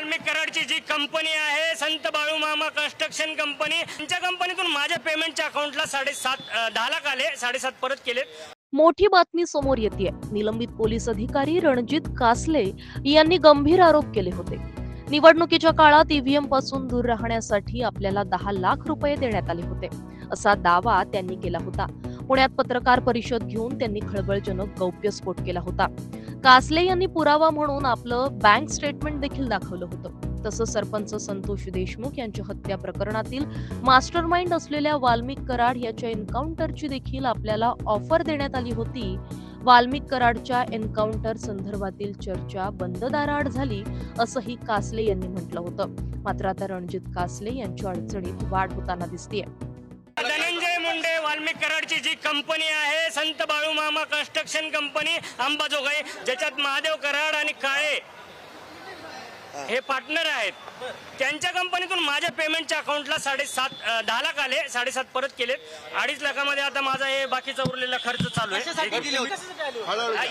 वाल्मिक कराडची जी company आहे संत बाळू मामा construction company त्यांच्या कंपनीतून माझ्या पेमेंटच्या अकाउंटला साडेसात दहा लाख आले साडेसात परत केले मोठी बातमी समोर येते. निलंबित पोलीस अधिकारी रणजित कासले यांनी गंभीर आरोप केले होते. निवडणुकीच्या काळात ईव्हीएमपासून दूर राहण्यासाठी आपल्याला दहा लाख रुपये देण्यात आले होते. असा दावा त्यांनी केला होता. पुण्यात पत्रकार परिषद घेऊन त्यांनी खळबळजनक गौप्यस्फोट केला होता. कासले यांनी पुरावा म्हणून आपलं बँक स्टेटमेंट देखील दाखवलं होतं. तसंच सरपंच संतोष देशमुख यांच्या हत्या प्रकरणातील मास्टर माइंड असलेल्या वाल्मिक कराड याच्या एन्काउंटरची देखील आपल्याला ऑफर देण्यात आली होती. वाल्मिक कराडच्या एन्काउंटर संदर्भातील चर्चा बंद दाराआड झाली असंही कासले यांनी म्हटलं होतं. मात्र आता रणजित कासले यांच्या अडचणीत वाढ होताना दिसतीये. वाल्मिक कराडची जी कंपनी आहे संत बाळू मामा कन्स्ट्रक्शन कंपनी अंबाजोगाई ज्याच्यात महादेव कराड आणि काळे हे. पार्टनर आहेत. त्यांच्या कंपनीतून माझ्या पेमेंटच्या अकाउंटला साडेसात अं, दहा लाख आले साडेसात परत केलेत. अडीच लाखामध्ये आता माझा हे बाकीचा उरलेला खर्च चालू आहे.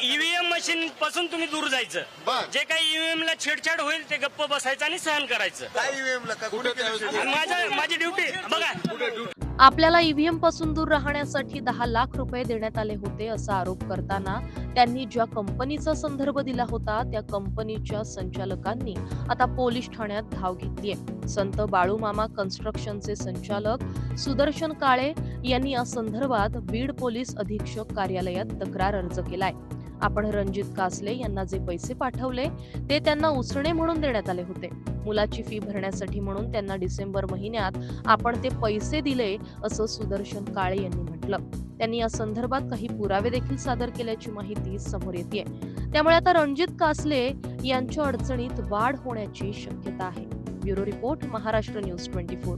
ईव्हीएम मशीन पासून तुम्ही दूर जायचं. जे काही ईव्हीएम ला छेडछाड होईल ते गप्प बसायचं आणि सहन करायचं. काय EVM ला? का कुठे केलं? माझं माझी ड्युटी बघा. आपल्याला ईव्हीएमपासून दूर राहण्यासाठी दहा लाख रुपये देण्यात आले होते असा आरोप करताना त्यांनी ज्या कंपनीचा संदर्भ दिला होता त्या कंपनीच्या संचालकांनी आता पोलीस ठाण्यात धाव घेतलीय. संत बाळूमामा कन्स्ट्रक्शनचे संचालक सुदर्शन काळे यांनी या संदर्भात बीड पोलीस अधीक्षक कार्यालयात तक्रार अर्ज केलाय. आपण रणजित कासले यांना जे पैसे पाठवले ते त्यांना उसणे म्हणून देण्यात आले होते. मुलाची फी भरण्यासाठी म्हणून त्यांना डिसेंबर महिन्यात आपण ते पैसे दिले असं सुदर्शन काळे यांनी म्हटलं. त्यांनी या संदर्भात काही पुरावे देखील सादर केल्याची माहिती समोर येते त्यामुळे आता रणजित कासले यांच्या अडचणीत वाढ होण्याची शक्यता आहे. Bureau report Maharashtra news twenty four.